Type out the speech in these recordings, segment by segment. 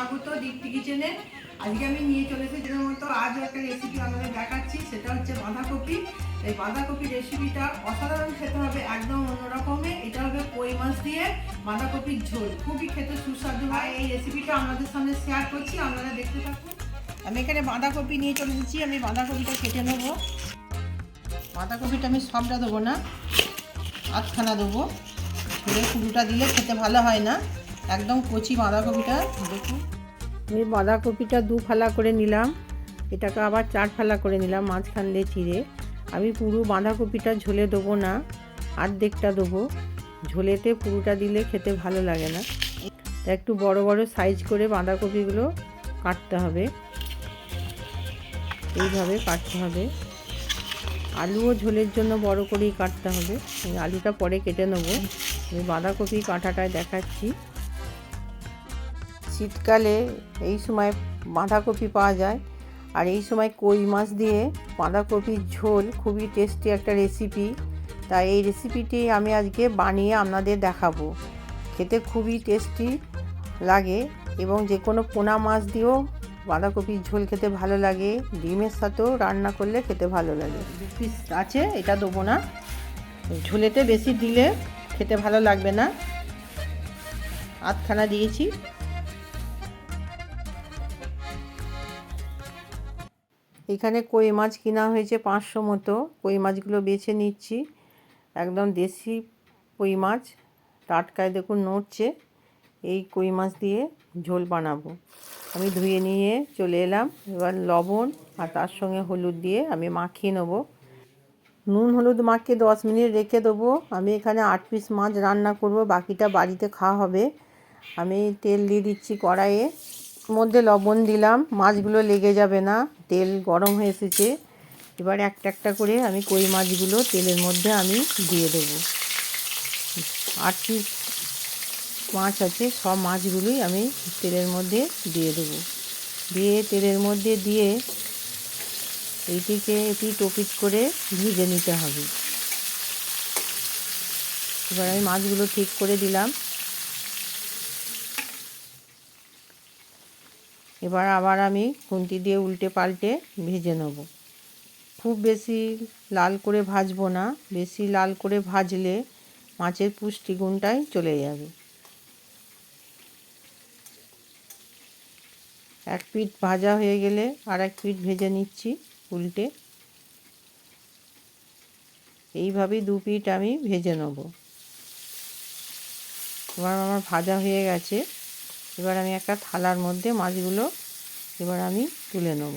স্বাগত দীপ্তি কিচেনে। আজকে আমি নিয়ে চলে এসেছি যেটার মতো আজও একটা রেসিপি আপনাদের দেখাচ্ছি, সেটা হচ্ছে বাঁধাকপি। এই বাঁধাকপি রেসিপিটা অসাধারণ খেতে হবে, একদম অন্যরকমের এটা হবে কই মাছ দিয়ে বাঁধাকপির ঝোল। খুবই খেতে সুস্বাদু হয়। এই রেসিপিটা আমাদের সামনে শেয়ার করছি, আপনারা দেখতে থাকুন। আমি এখানে বাঁধাকপি নিয়ে চলে এসেছি, আমি বাঁধাকপিটা কেটে নেব। বাঁধাকপিটা আমি সবটা দেবো না, আধখানা দেবো। কুড়ুটা দিলে খেতে ভালো হয় না। একদম কচি বাঁধাকপিটা, দেখুন। আমি বাঁধাকপিটা দু ফালা করে নিলাম। এটাকে আবার চার ফালা করে নিলাম মাঝখান দিয়ে চিড়ে আমি পুরো বাঁধাকপিটা ঝোলে দেবো না, আর্ধেকটা দেবো। ঝোলেতে পুরোটা দিলে খেতে ভালো লাগে না। একটু বড় বড় সাইজ করে বাঁধাকপিগুলো কাটতে হবে। এইভাবে কাটতে হবে। আলুও ঝোলের জন্য বড় করেই কাটতে হবে। আলুটা পরে কেটে নেব। আমি বাঁধাকপি কাঁটাটায় দেখাচ্ছি। শীতকালে এই সময় বাঁধাকপি পাওয়া যায়। আর এই সময় কই মাছ দিয়ে বাঁধাকপির ঝোল খুবই টেস্টি একটা রেসিপি তাই এই রেসিপিটি আমি আজকে বানিয়ে আপনাদের দেখাবো। খেতে খুবই টেস্টি লাগে এবং যে কোনো পোনা মাছ দিয়েও বাঁধাকপির ঝোল খেতে ভালো লাগে। ডিমের সাথেও রান্না করলে খেতে ভালো লাগে। পিস আছে, এটা দেবো না। ঝোলেতে বেশি দিলে খেতে ভালো লাগবে না। আধখানা দিয়েছি। এখানে কই মাছ কিনা হয়েছে পাঁচশো মতো। কই মাছগুলো বেছে নিচ্ছি। একদম দেশি কই মাছ। টাটকায় দেখুন নড়ছে। এই কই মাছ দিয়ে ঝোল বানাবো। আমি ধুয়ে নিয়ে চলে এলাম। এবার লবণ আর তার সঙ্গে হলুদ দিয়ে আমি মাখিয়ে নেব। নুন হলুদ মাখিয়ে দশ মিনিট রেখে দেবো। আমি এখানে আট পিস মাছ রান্না করব। বাকিটা বাড়িতে খাওয়া হবে। আমি তেল দিয়ে দিচ্ছি কড়াইয়ে। মধ্যে লবণ দিলাম। মাছগুলো লেগে যাবে না। তেল গরম হয়ে এসেছে। এবার একটা একটা করে আমি কই মাছগুলো তেলের মধ্যে আমি দিয়ে দেবো। আট পিস মাছ আছে, সব মাছগুলোই আমি তেলের মধ্যে দিয়ে দেবো। দিয়ে তেলের মধ্যে দিয়ে এইটিকে এটি টপিট করে ভেজে নিতে হবে। এবার আমি মাছগুলো ঠিক করে দিলাম। এবার আবার আমি খুন্তি দিয়ে উল্টে পাল্টে ভেজে নেব। খুব বেশি লাল করে ভাজবো না, বেশি লাল করে ভাজলে মাছের পুষ্টিগুণটাই চলে যাবে। এক পিঠ ভাজা হয়ে গেলে আর এক পিঠ ভেজে নিচ্ছি উল্টে। এইভাবেই দু পিঠ আমি ভেজে নেব। এবার আমার ভাজা হয়ে গেছে। এবার আমি একটা থালার মধ্যে মাছগুলো এবার আমি তুলে নেব।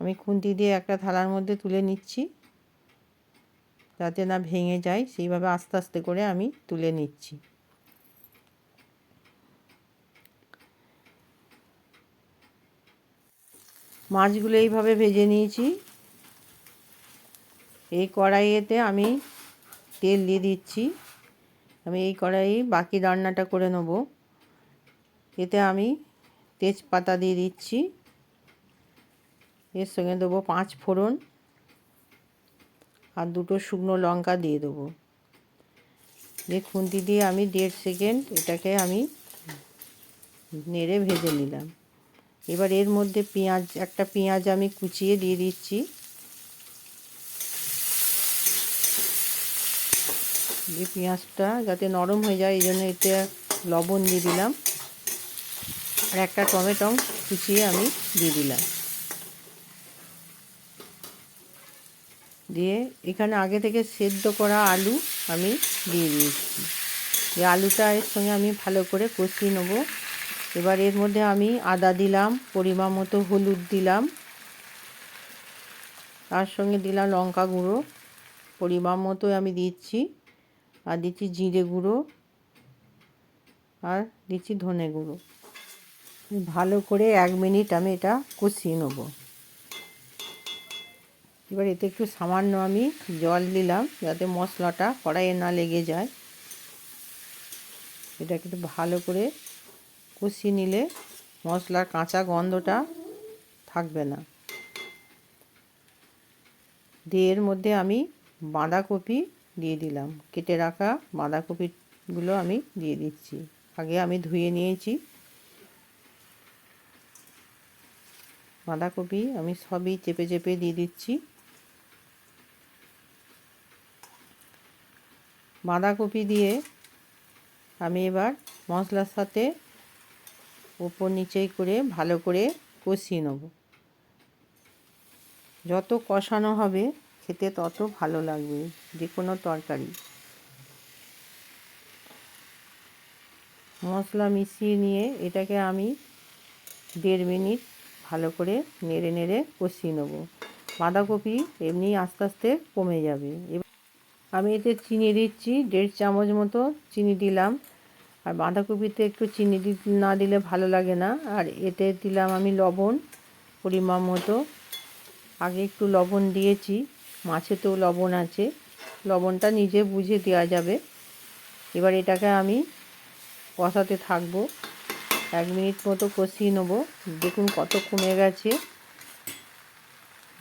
আমি খুন্তি দিয়ে একটা থালার মধ্যে তুলে নিচ্ছি। যাতে না ভেঙে যায়, সেইভাবে আস্তে আস্তে করে আমি তুলে নিচ্ছি। মাছগুলো এইভাবে ভেজে নিয়েছি। এই কড়াইয়েতে আমি তেল দিয়ে দিচ্ছি। আমি এই কড়াই বাকি রান্নাটা করে নেব। এতে আমি তেজপাতা দিয়ে দিচ্ছি। এর সঙ্গে দেবো পাঁচ ফোড়ন আর দুটো শুকনো লঙ্কা দিয়ে দেবো। দিয়ে খুন্তি দিয়ে আমি দেড় সেকেন্ড এটাকে আমি নেড়ে ভেজে নিলাম। এবার এর মধ্যে পেঁয়াজ, একটা পেঁয়াজ আমি কুচিয়ে দিয়ে দিচ্ছি। দিয়ে পেঁয়াজটা যাতে নরম হয়ে যায়, এই জন্য এতে লবণ দিয়ে দিলাম। আর একটা টমেটো কুচিয়ে আমি দিয়ে দিলাম। দিয়ে এখানে আগে থেকে সেদ্ধ করা আলু আমি দিয়ে দিয়েছি। এই আলুটা এর সঙ্গে আমি ভালো করে কষিয়ে নেব। এবার এর মধ্যে আমি আদা দিলাম, পরিমাণ মতো হলুদ দিলাম। তার সঙ্গে দিলাম লঙ্কা গুঁড়ো, পরিমাণ মতো আমি দিচ্ছি। আর দিচ্ছি জিরে গুঁড়ো আর দিচ্ছি ধনে গুঁড়ো। ভালো করে এক মিনিট আমি এটা কষিয়ে নেব। এবার এতে একটু সামান্য আমি জল দিলাম যাতে মশলাটা কড়াইয়ে না লেগে যায়। এটাকে একটু ভালো করে কষিয়ে নিলে মশলার কাঁচা গন্ধটা থাকবে না। দিয়ে এর মধ্যে আমি বাঁধাকপি দিয়ে দিলাম। কেটে রাখা বাঁধাকপিগুলো আমি দিয়ে দিচ্ছি। আগে আমি ধুয়ে নিয়েছি। বাঁধাকপি আমি সবই চেপে চেপে দিয়ে দিচ্ছি। বাঁধাকপি দিয়ে আমি এবার মশলার সাথে ওপর নিচেই করে ভালো করে কষিয়ে নেব। যত কষানো হবে খেতে তত ভালো লাগবে। যে কোনো তরকারি। মশলা মিশিয়ে নিয়ে এটাকে আমি দেড় মিনিট ভালো করে নেড়ে নেড়ে কষিয়ে নেব। বাঁধাকপি এমনি আস্তে আস্তে কমে যাবে। আমি এতে চিনি দিচ্ছি, দেড় চামচ মতো চিনি দিলাম। আর বাঁধাকপিতে একটু চিনি না দিলে ভালো লাগে না। আর এতে দিলাম আমি লবণ, পরিমাণ মতো। আগে একটু লবণ দিয়েছি, মাছেতেও লবণ আছে। লবণটা নিজে বুঝে দেওয়া যাবে। এবার এটাকে আমি কষাতে থাকব। এক মিনিট মতো কষিয়ে নেব। দেখুন কত কমে গেছে।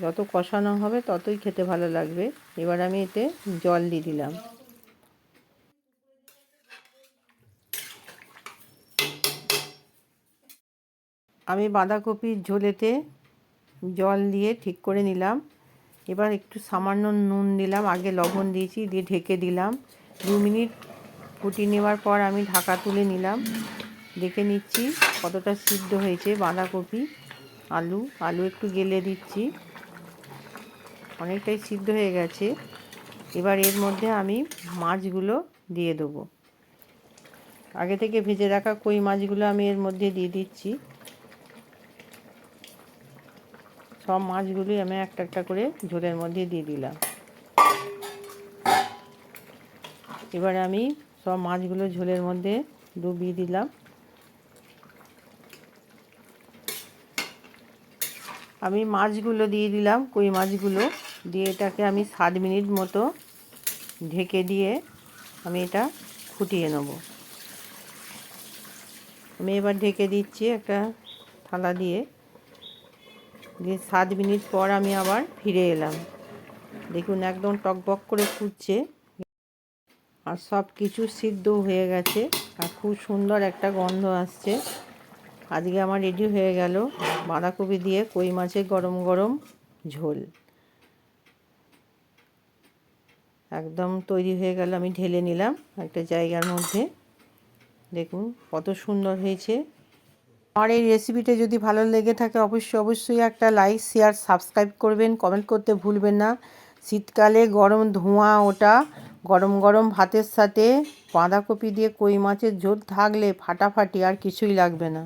যত কষানো হবে ততই খেতে ভালো লাগবে। এবার আমি এতে জল দিয়ে দিলাম। আমি বাঁধাকপির ঝোলেতে জল দিয়ে ঠিক করে নিলাম। এবার একটু সামান্য নুন দিলাম, আগে লবণ দিয়েছি, দিয়ে ঢেকে দিলাম। দু মিনিট ফুটিয়ে নেওয়ার পর আমি ঢাকা তুলে নিলাম। দেখে নিচ্ছি কতটা সিদ্ধ হয়েছে বাঁধাকপি, আলু। আলু একটু গেলে দিচ্ছি। অনেকটাই সিদ্ধ হয়ে গেছে। এবার এর মধ্যে আমি মাছগুলো দিয়ে দেবো। আগে থেকে ভেজে রাখা কই মাছগুলো আমি এর মধ্যে দিয়ে দিচ্ছি। সব মাছগুলোই আমি একটা একটা করে ঝোলের মধ্যে দিয়ে দিলাম। এবারে আমি সব মাছগুলো ঝোলের মধ্যে ডুবিয়ে দিলাম। আমি মাছগুলো দিয়ে দিলাম, কই মাছগুলো? দিয়ে এটাকে আমি সাত মিনিট মতো ঢেকে দিয়ে আমি এটা ফুটিয়ে নেব। আমি এবার ঢেকে দিচ্ছি একটা থালা দিয়ে। দিয়ে সাত মিনিট পর আমি আবার ফিরে এলাম। দেখুন, একদম টকবক করে ফুটছে। আর সব কিছু সিদ্ধ হয়ে গেছে আর খুব সুন্দর একটা গন্ধ আসছে। আজকে আমার রেডি হয়ে গেল বাঁধাকপি দিয়ে কই মাছের গরম গরম ঝোল। একদম তৈরি হয়ে গেল, আমি ঢেলে নিলাম একটা জায়গার মধ্যে। দেখুন, কত সুন্দর হয়েছে। আমার এই রেসিপিটা যদি ভালো লেগে থাকে, অবশ্যই অবশ্যই একটা লাইক শেয়ার সাবস্ক্রাইব করবেন। কমেন্ট করতে ভুলবেন না। শীতকালে গরম ধোঁয়া ওটা, গরম গরম ভাতের সাথে বাঁধাকপি দিয়ে কই মাছের ঝোল থাকলে ফাটাফাটি আর কিছুই লাগবে না।